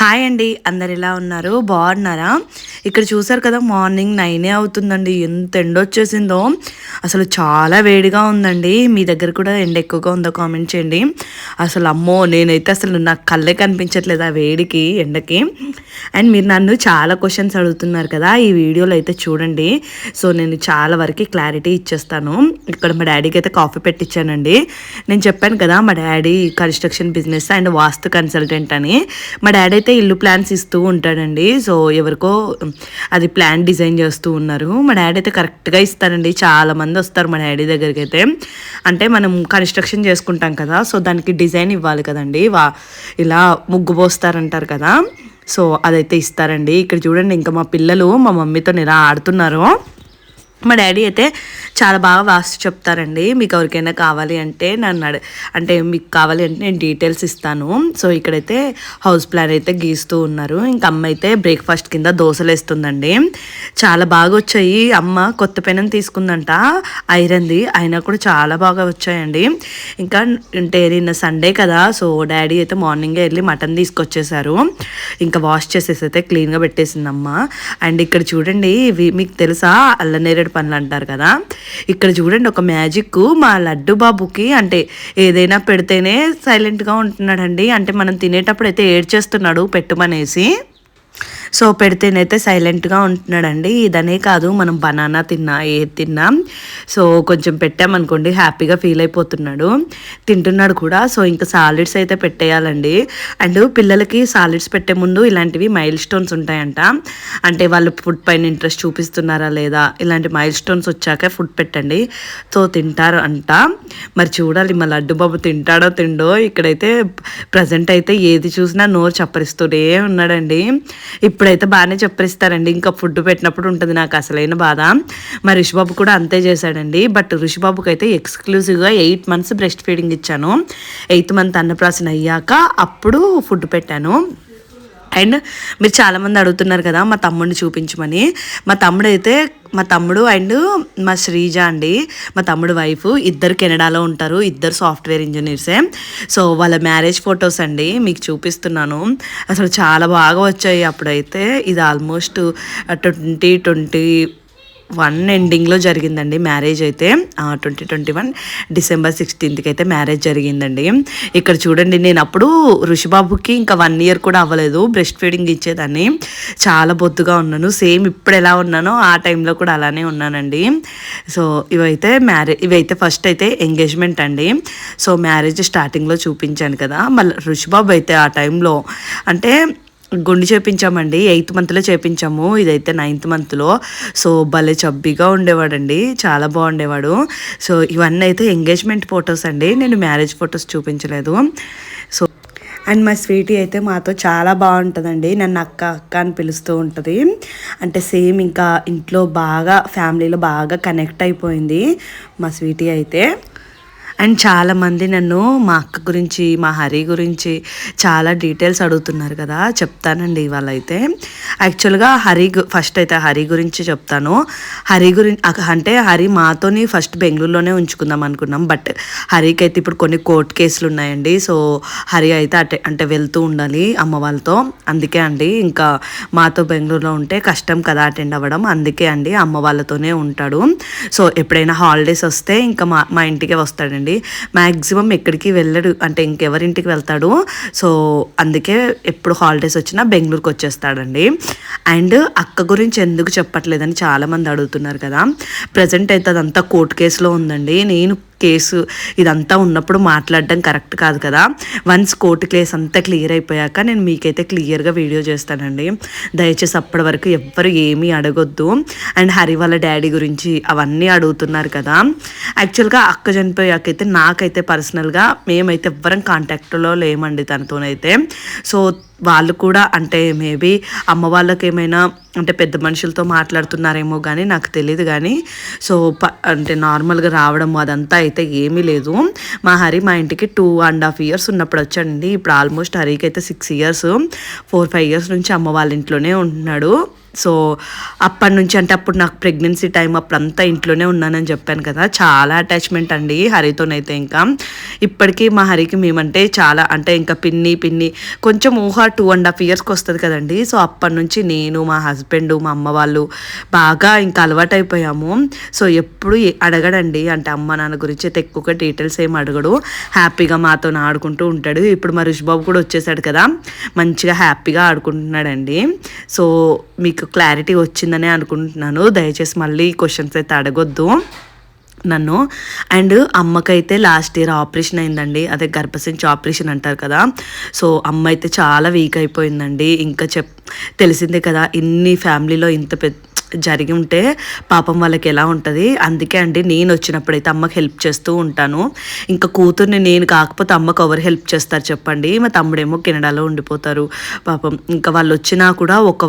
Hi అండి అందరు ఎలా ఉన్నారు? బాగున్నారా? ఇక్కడ చూసారు కదా మార్నింగ్ నైనే అవుతుందండి. ఎంత ఎండ వచ్చేసిందో అసలు చాలా వేడిగా ఉందండి. మీ దగ్గర కూడా ఎండ ఎక్కువగా ఉందో కామెంట్ చేయండి. అసలు అమ్మో నేనైతే అసలు నాకు కళ్ళే కనిపించట్లేదు ఆ వేడికి ఎండకి. అండ్ మీరు నన్ను చాలా క్వశ్చన్స్ అడుగుతున్నారు కదా ఈ వీడియోలో అయితే చూడండి. సో నేను చాలా వరకు క్లారిటీ ఇచ్చేస్తాను. ఇక్కడ మా డాడీకి అయితే కాఫీ పెట్టించానండి నేను చెప్పాను కదా మా daddy construction business and vastu consultant అని. మా డాడీ అయితే ఇల్లు ప్లాన్స్ ఇస్తూ ఉంటాడండి. సో ఎవరికో అది ప్లాన్ డిజైన్ చేస్తూ ఉన్నారు. మా డాడీ అయితే కరెక్ట్గా ఇస్తారండి. చాలా మంది వస్తారు మన డాడీ దగ్గరికి అయితే అంటే మనం కన్స్ట్రక్షన్ చేసుకుంటాం కదా సో దానికి డిజైన్ ఇవ్వాలి కదండి. వా ఇలా ముగ్గు పోస్తారంటారు కదా. సో అదైతే ఇస్తారండి. ఇక్కడ చూడండి ఇంకా మా పిల్లలు మా మమ్మీతో ఇలా ఆడుతున్నారు. మా డాడీ అయితే చాలా బాగా వాస్తు చెప్తారండి. మీకు ఎవరికైనా కావాలి అంటే నన్ను అడ అంటే మీకు కావాలి అంటే నేను డీటెయిల్స్ ఇస్తాను. సో ఇక్కడైతే హౌస్ ప్లాన్ అయితే గీస్తూ ఉన్నారు. ఇంకా అమ్మ అయితే బ్రేక్ఫాస్ట్ కింద దోశలు వేస్తుందండి. చాలా బాగా వచ్చాయి. అమ్మ కొత్త పెనం తీసుకుందంట. ఐరన్ది అయినా కూడా చాలా బాగా వచ్చాయండి. ఇంకా అంటే నిన్న సండే కదా సో డాడీ అయితే మార్నింగే వెళ్ళి మటన్ తీసుకొచ్చేసారు. ఇంకా వాష్ చేసేసి అయితే క్లీన్గా పెట్టేసింది అమ్మ. అండ్ ఇక్కడ చూడండి ఇవి మీకు తెలుసా? అల్లనేరడు పనులు అంటారు కదా. ఇక్కడ చూడండి ఒక మ్యాజిక్ మా లడ్డు బాబుకి అంటే ఏదైనా పెడితేనే సైలెంట్గా ఉంటున్నాడండి. అంటే మనం తినేటప్పుడు అయితే ఏడ్చేస్తున్నాడు పెట్టుమనేసి. సో పెడితేనైతే సైలెంట్గా ఉంటున్నాడండి. ఇదనే కాదు మనం బనానా తిన్నా ఏది తిన్నా సో కొంచెం పెట్టామనుకోండి హ్యాపీగా ఫీల్ అయిపోతున్నాడు. తింటున్నాడు కూడా సో ఇంకా సాలిడ్స్ అయితే పెట్టేయాలండి. అండ్ పిల్లలకి సాలిడ్స్ పెట్టే ముందు ఇలాంటివి మైల్ స్టోన్స్ ఉంటాయంట. అంటే వాళ్ళు ఫుడ్ పైన ఇంట్రెస్ట్ చూపిస్తున్నారా లేదా ఇలాంటి మైల్ స్టోన్స్ వచ్చాక ఫుడ్ పెట్టండి. సో తింటారు అంట. మరి చూడాలి మా లడ్డు బాబు తింటాడో తిండో ఇక్కడైతే ప్రజెంట్ అయితే ఏది చూసినా నోరు చప్పరిస్తూనే ఉన్నాడండి. ఇప్పుడైతే బాగానే చెప్పరిస్తారండి ఇంకా ఫుడ్ పెట్టినప్పుడు ఉంటుంది నాకు అసలైన బాధ. మా రిషిబాబు కూడా అంతే చేశాడండి. బట్ రిషిబాబుకి అయితే ఎక్స్క్లూజివ్గా ఎయిట్ మంత్స్ బ్రెస్ట్ ఫీడింగ్ ఇచ్చాను. ఎయిత్ మంత్ అన్నప్రాసన అయ్యాక అప్పుడు ఫుడ్ పెట్టాను. అండ్ మీరు చాలామంది అడుగుతున్నారు కదా మా తమ్ముడిని చూపించమని. మా తమ్ముడు అయితే మా తమ్ముడు అండ్ మా శ్రీజ అండి మా తమ్ముడు వైఫ్ ఇద్దరు కెనడాలో ఉంటారు ఇద్దరు సాఫ్ట్వేర్ ఇంజనీర్సే. సో వాళ్ళ మ్యారేజ్ ఫొటోస్ అండి మీకు చూపిస్తున్నాను. అసలు చాలా బాగా వచ్చాయి అప్పుడైతే. ఇది ఆల్మోస్ట్ ట్వంటీ ట్వంటీ వన్ ఎండింగ్లో జరిగిందండి మ్యారేజ్ అయితే. ట్వంటీ ట్వంటీ వన్ డిసెంబర్ సిక్స్టీన్త్కి అయితే మ్యారేజ్ జరిగిందండి. ఇక్కడ చూడండి నేను అప్పుడు ఋషిబాబుకి ఇంకా వన్ ఇయర్ కూడా అవ్వలేదు. బ్రెస్ట్ ఫీడింగ్ ఇచ్చేదాన్ని. చాలా బొద్దుగా ఉన్నాను. సేమ్ ఇప్పుడు ఎలా ఉన్నానో ఆ టైంలో కూడా అలానే ఉన్నానండి. సో ఇవైతే మ్యారేజ్ ఇవైతే ఫస్ట్ అయితే ఎంగేజ్మెంట్ అండి. సో మ్యారేజ్ స్టార్టింగ్లో చూపించాను కదా. మళ్ళీ ఋషిబాబు అయితే ఆ టైంలో అంటే గుండు చేపించామండి. ఎయిత్ మంత్లో చేపించాము. ఇదైతే నైన్త్ మంత్లో. సో భలే చబ్బీగా ఉండేవాడండి. చాలా బాగుండేవాడు. సో ఇవన్నీ అయితే ఎంగేజ్మెంట్ ఫొటోస్ అండి. నేను మ్యారేజ్ ఫొటోస్ చూపించలేదు. సో అండ్ మా స్వీటీ అయితే మాతో చాలా బాగుంటుందండి. నన్ను అక్క అక్క అని పిలుస్తూ ఉంటుంది. అంటే సేమ్ ఇంకా ఇంట్లో బాగా ఫ్యామిలీలో బాగా కనెక్ట్ అయిపోయింది మా స్వీటీ అయితే. అండ్ చాలామంది నన్ను మా అక్క గురించి మా హరి గురించి చాలా డీటెయిల్స్ అడుగుతున్నారు కదా. చెప్తానండి ఇవాళ అయితే యాక్చువల్గా హరి ఫస్ట్ అయితే హరి గురించి చెప్తాను. హరి గురించి అంటే హరి మాతోని ఫస్ట్ బెంగళూరులోనే ఉంచుకుందాం అనుకున్నాం. బట్ హరికి అయితే ఇప్పుడు కొన్ని కోర్టు కేసులు ఉన్నాయండి సో హరి అయితే అటే అంటే వెళ్తూ ఉండాలి అమ్మ వాళ్ళతో. అందుకే అండి ఇంకా మాతో బెంగళూరులో ఉంటే కష్టం కదా అటెండ్ అవ్వడం. అందుకే అండి అమ్మ వాళ్ళతోనే ఉంటాడు. సో ఎప్పుడైనా హాలిడేస్ వస్తే ఇంకా మా మా ఇంటికే వస్తాడండి. అండి మ్యాక్సిమం ఎక్కడికి వెళ్ళడు. అంటే ఇంకెవరింటికి వెళ్తాడు. సో అందుకే ఎప్పుడు హాలిడేస్ వచ్చినా బెంగళూరుకి వచ్చేస్తాడండి. అండ్ అక్క గురించి ఎందుకు చెప్పట్లేదని చాలామంది అడుగుతున్నారు కదా. ప్రజెంట్ అయితే అదంతా కోర్టు కేసులో ఉందండి. నేను కేసు ఇదంతా ఉన్నప్పుడు మాట్లాడడం కరెక్ట్ కాదు కదా. వన్స్ కోర్టు కేసు అంతా క్లియర్ అయిపోయాక నేను మీకైతే క్లియర్గా వీడియో చేస్తానండి. దయచేసి అప్పటి వరకు ఎవ్వరు ఏమీ అడగొద్దు. అండ్ హరి వాళ్ళ డాడీ గురించి అవన్నీ అడుగుతున్నారు కదా. యాక్చువల్గా అక్క చనిపోయాకైతే నాకైతే పర్సనల్గా మేమైతే ఎవ్వరం కాంటాక్ట్లో లేమండి తనతోనైతే. సో వాళ్ళు కూడా అంటే మేబీ అమ్మ వాళ్ళకి ఏమైనా అంటే పెద్ద మనుషులతో మాట్లాడుతున్నారేమో కానీ నాకు తెలియదు కానీ సో ప అంటే నార్మల్గా రావడం అదంతా అయితే ఏమీ లేదు. మా హరి మా ఇంటికి టూ అండ్ హాఫ్ ఇయర్స్ ఉన్నప్పుడు వచ్చాడండి ఇప్పుడు ఆల్మోస్ట్ హరికి అయితే six years four five years నుంచి అమ్మ వాళ్ళ ఇంట్లోనే ఉంటున్నాడు. సో అప్పటి నుంచి అంటే అప్పుడు నాకు ప్రెగ్నెన్సీ టైం అప్పుడంతా ఇంట్లోనే ఉన్నానని చెప్పాను కదా. చాలా అటాచ్మెంట్ అండి హరితోనైతే ఇంకా. ఇప్పటికీ మా హరికి మేమంటే చాలా అంటే ఇంకా పిన్ని పిన్ని కొంచెం ఊహ టూ అండ్ హాఫ్ ఇయర్స్కి వస్తుంది కదండి. సో అప్పటి నుంచి నేను మా హస్బెండ్ మా అమ్మ వాళ్ళు బాగా ఇంకా అలవాటైపోయాము. సో ఎప్పుడు అడగడండి. అంటే అమ్మ నాన్న గురించి అయితే ఎక్కువగా డీటెయిల్స్ ఏం అడగడు. హ్యాపీగా మాతో ఆడుకుంటూ ఉంటాడు. ఇప్పుడు మా రుషిబాబు కూడా వచ్చేసాడు కదా. మంచిగా హ్యాపీగా ఆడుకుంటున్నాడండి. సో మీకు క్లారిటీ వచ్చిందనే అనుకుంటున్నాను. దయచేసి మళ్ళీ క్వశ్చన్స్ అయితే అడగొద్దు. నన్ను. అండ్ అమ్మకైతే లాస్ట్ ఇయర్ ఆపరేషన్ అయిందండి. అదే గర్భసించి ఆపరేషన్ అంటారు కదా. సో అమ్మ అయితే చాలా వీక్ అయిపోయిందండి. ఇంకా చెప్ తెలిసిందే కదా ఇన్ని ఫ్యామిలీలో ఇంత పెద్ద జరిగి ఉంటే పాపం వాళ్ళకి ఎలా ఉంటుంది? అందుకే అండి నేను వచ్చినప్పుడైతే అమ్మకి హెల్ప్ చేస్తూ ఉంటాను. ఇంకా కూతుర్ని నేను కాకపోతే అమ్మకు ఎవరు హెల్ప్ చేస్తారు చెప్పండి? మా తమ్ముడేమో కెనడాలో ఉండిపోతారు. పాపం ఇంకా వాళ్ళు వచ్చినా కూడా ఒక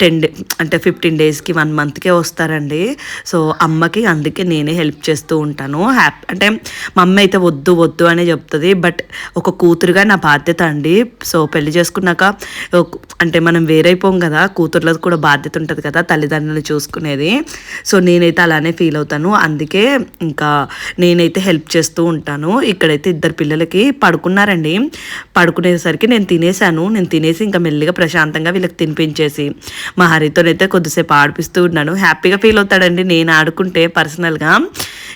టెన్ డే అంటే ఫిఫ్టీన్ డేస్కి వన్ మంత్కే వస్తారండి. సో అమ్మకి అందుకే నేనే హెల్ప్ చేస్తూ ఉంటాను. హ్యాపీ అంటే మా అమ్మ అయితే వద్దు వద్దు అనే చెప్తుంది. బట్ ఒక కూతురుగా నా బాధ్యత అండి. సో పెళ్ళి చేసుకున్నాక అంటే మనం వేరైపోం కదా కూతుర్లకు కూడా బాధ్యత ఉంటుంది కదా తల్లిదండ్రులు తల్లిదండ్రులను చూసుకునేది. సో నేనైతే అలానే ఫీల్ అవుతాను. అందుకే ఇంకా నేనైతే హెల్ప్ చేస్తూ ఉంటాను. ఇక్కడైతే ఇద్దరు పిల్లలకి పడుకున్నారండి. పడుకునేసరికి నేను తినేసాను నేను తినేసి ఇంకా మెల్లిగా ప్రశాంతంగా వీళ్ళకి తినిపించేసి మా హరితోనైతే కొద్దిసేపు ఆడిపిస్తూ ఉన్నాను. హ్యాపీగా ఫీల్ అవుతాడండి. నేను ఆడుకుంటే పర్సనల్గా.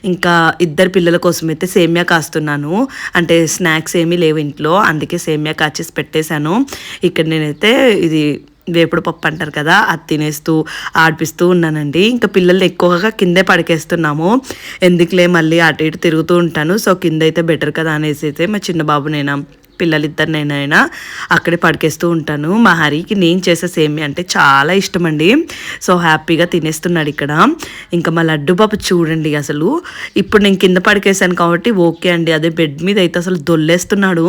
ఇంకా ఇద్దరు పిల్లల కోసం అయితే సేమ్యా కాస్తున్నాను. అంటే స్నాక్స్ ఏమీ లేవు ఇంట్లో. అందుకే సేమ్యా కాచేసి పెట్టేశాను. ఇక్కడ నేనైతే ఇది వేపుడు పప్పు అంటారు కదా అది తినేస్తూ ఆడిపిస్తూ ఉన్నానండి. ఇంకా పిల్లల్ని ఎక్కువగా కిందే పడికేస్తున్నాము. ఎందుకులే మళ్ళీ అటు ఇటు తిరుగుతూ ఉంటాను. సో కింద అయితే బెటర్ కదా అనేసి అయితే మా చిన్న బాబు నేను పిల్లలిద్దరినైనా అక్కడే పడికేస్తూ ఉంటాను. మా హరికి నేను చేసే సేమి అంటే చాలా ఇష్టం అండి సో హ్యాపీగా తినేస్తున్నాడు ఇక్కడ. ఇంకా మా లడ్డు పాప చూడండి అసలు. ఇప్పుడు నేను కింద పడికేసాను కాబట్టి ఓకే అండి. అదే బెడ్ మీద అయితే అసలు దొల్లేస్తున్నాడు.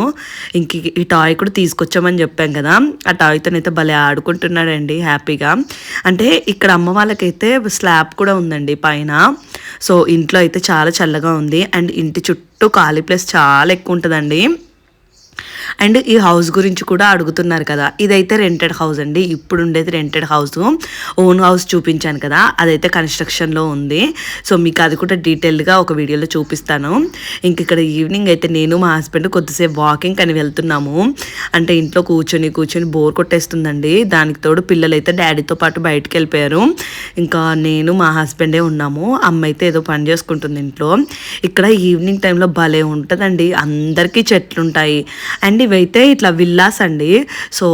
ఇంక ఈ టాయ్ కూడా తీసుకొచ్చామని చెప్పాం కదా. ఆ టాయ్తోనైతే భలే ఆడుకుంటున్నాడండి హ్యాపీగా. అంటే ఇక్కడ అమ్మ వాళ్ళకైతే స్లాబ్ కూడా ఉందండి పైన. సో ఇంట్లో అయితే చాలా చల్లగా ఉంది. అండ్ ఇంటి చుట్టూ ఖాళీ ప్లేస్ చాలా ఎక్కువ ఉంటుందండి. అండ్ ఈ హౌస్ గురించి కూడా అడుగుతున్నారు కదా. ఇదైతే రెంటెడ్ హౌస్ అండి. ఇప్పుడు ఉండేది రెంటెడ్ హౌస్. ఓన్ హౌస్ చూపించాను కదా. అదైతే కన్స్ట్రక్షన్లో ఉంది. సో మీకు అది కూడా డీటెయిల్గా ఒక వీడియోలో చూపిస్తాను. ఇంక ఇక్కడ ఈవినింగ్ అయితే నేను మా హస్బెండ్ కొద్దిసేపు వాకింగ్ అని వెళ్తున్నాము. అంటే ఇంట్లో కూర్చొని కూర్చొని బోర్ కొట్టేస్తుందండి. దానికి తోడు పిల్లలు అయితే డాడీతో పాటు బయటకు వెళ్ళిపోయారు. ఇంకా నేను మా హస్బెండే ఉన్నాము. అమ్మ అయితే ఏదో పని చేసుకుంటుంది ఇంట్లో. ఇక్కడ ఈవినింగ్ టైంలో భలే ఉంటుందండి. అందరికీ చెట్లు ఉంటాయి అండ్ ఇవైతే ఇట్లా విల్లాస్ అండి. సో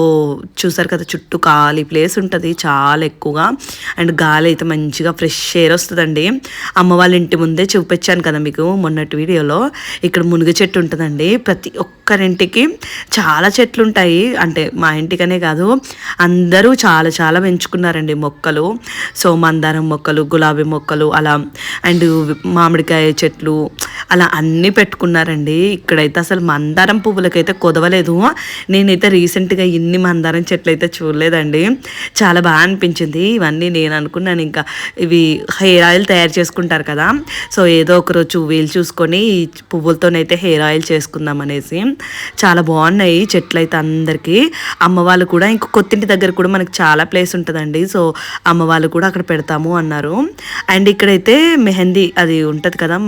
చూసారు కదా చుట్టూ ఖాళీ ప్లేస్ ఉంటుంది చాలా ఎక్కువగా. అండ్ గాలి అయితే మంచిగా ఫ్రెష్ ఎయిర్ వస్తుందండి. అమ్మ వాళ్ళ ఇంటి ముందే చూపించాను కదా మీకు మొన్నటి వీడియోలో. ఇక్కడ మునుగ చెట్టు ఉంటుందండి. ప్రతి ఒక్క ఒక్కరింటికి చాలా చెట్లు ఉంటాయి అంటే మా ఇంటికనే కాదు అందరూ చాలా చాలా పెంచుకున్నారండి మొక్కలు. సో మందారం మొక్కలు గులాబీ మొక్కలు అలా అండ్ మామిడికాయ చెట్లు అలా అన్నీ పెట్టుకున్నారండి. ఇక్కడైతే అసలు మందారం పువ్వులకైతే కొదవలేదు. నేనైతే రీసెంట్గా ఇన్ని మందారం చెట్లు అయితే చూడలేదండి. చాలా బాగా అనిపించింది. ఇవన్నీ నేను అనుకున్నాను ఇంకా. ఇవి హెయిర్ ఆయిల్ తయారు చేసుకుంటారు కదా. సో ఏదో ఒక రోజు వీలు చూసుకొని ఈ పువ్వులతోనైతే హెయిర్ ఆయిల్ చేసుకుందాం అనేసి. చాలా బాగున్నాయి చెట్లు అయితే అందరికీ. అమ్మ వాళ్ళు కూడా ఇంకో కొత్తింటి దగ్గర కూడా మనకి చాలా ప్లేస్ ఉంటుందండి. సో అమ్మ వాళ్ళు కూడా అక్కడ పెడతాము అన్నారు. అండ్ ఇక్కడైతే మెహందీ అది ఉంటుంది కదా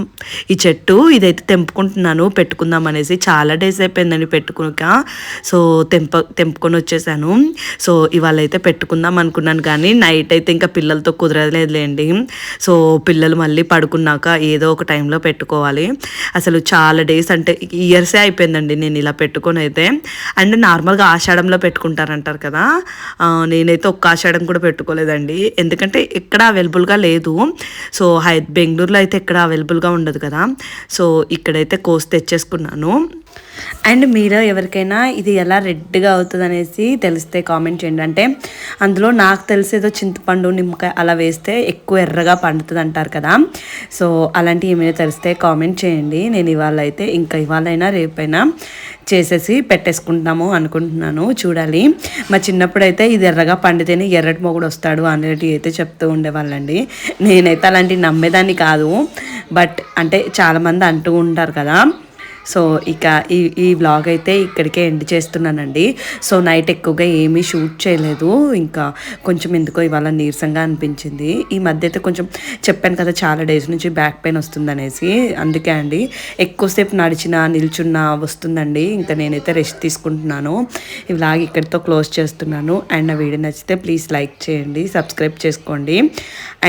ఈ చెట్టు. ఇదైతే తెంపుకుంటున్నాను పెట్టుకుందాం అనేసి చాలా డేస్ అయిపోయిందండి పెట్టుకున్నాక. సో తెంప తెంపుకొని వచ్చేసాను. సో ఇవాళ అయితే పెట్టుకుందాం అనుకున్నాను కానీ నైట్ అయితే ఇంకా పిల్లలతో కుదరలేదులేండి. సో పిల్లలు మళ్ళీ పడుకున్నాక ఏదో ఒక టైంలో పెట్టుకోవాలి. అసలు చాలా డేస్ అంటే ఇయర్సే అయిపోయిందండి. నేను ఇలా పెట్టుకొని అయితే అండ్ నార్మల్గా ఆషాఢంలో పెట్టుకుంటారంటారు కదా నేనైతే ఒక్క ఆషాఢం కూడా పెట్టుకోలేదండి. ఎందుకంటే ఎక్కడ అవైలబుల్గా లేదు. సో హై బెంగళూరులో అయితే ఇక్కడ అవైలబుల్గా ఉండదు కదా. సో ఇక్కడైతే కోసి తెచ్చేసుకున్నాను. అండ్ మీరు ఎవరికైనా ఇది ఎలా రెడ్గా అవుతుంది అనేసి తెలిస్తే కామెంట్ చేయండి. అంటే అందులో నాకు తెలిసేదో చింతపండు నిమ్మకాయ అలా వేస్తే ఎక్కువ ఎర్రగా పండుతుంది అంటారు కదా. సో అలాంటివి ఏమైనా తెలిస్తే కామెంట్ చేయండి. నేను ఇవాళ అయితే ఇంకా ఇవాళైనా రేపైనా చేసేసి పెట్టేసుకుంటాము అనుకుంటున్నాను. చూడాలి. మా చిన్నప్పుడు అయితే ఇది ఎర్రగా పండితేనే ఎర్రటి మొగుడు వస్తాడు అనేటివి అయితే చెప్తూ ఉండేవాళ్ళండి. నేనైతే అలాంటివి నమ్మేదాన్ని కాదు. బట్ అంటే చాలామంది అంటూ ఉంటారు కదా. సో ఇక ఈ ఈ వ్లాగ్ అయితే ఇక్కడికే ఎండ్ చేస్తున్నానండి. సో నైట్ ఎక్కువగా ఏమీ షూట్ చేయలేదు. ఇంకా కొంచెం ఎందుకో ఇవాళ నీరసంగా అనిపించింది. ఈ మధ్య అయితే కొంచెం చెప్పాను కదా చాలా డేస్ నుంచి బ్యాక్ పెయిన్ వస్తుందనేసి. అందుకే అండి ఎక్కువసేపు నడిచినా నిల్చున్నా వస్తుందండి. ఇంకా నేనైతే రెస్ట్ తీసుకుంటున్నాను. ఈ బ్లాగ్ ఇక్కడితో క్లోజ్ చేస్తున్నాను. అండ్ నా వీడియో నచ్చితే ప్లీజ్ లైక్ చేయండి సబ్స్క్రైబ్ చేసుకోండి.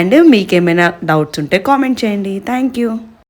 అండ్ మీకేమైనా డౌట్స్ ఉంటే కామెంట్ చేయండి. Thank you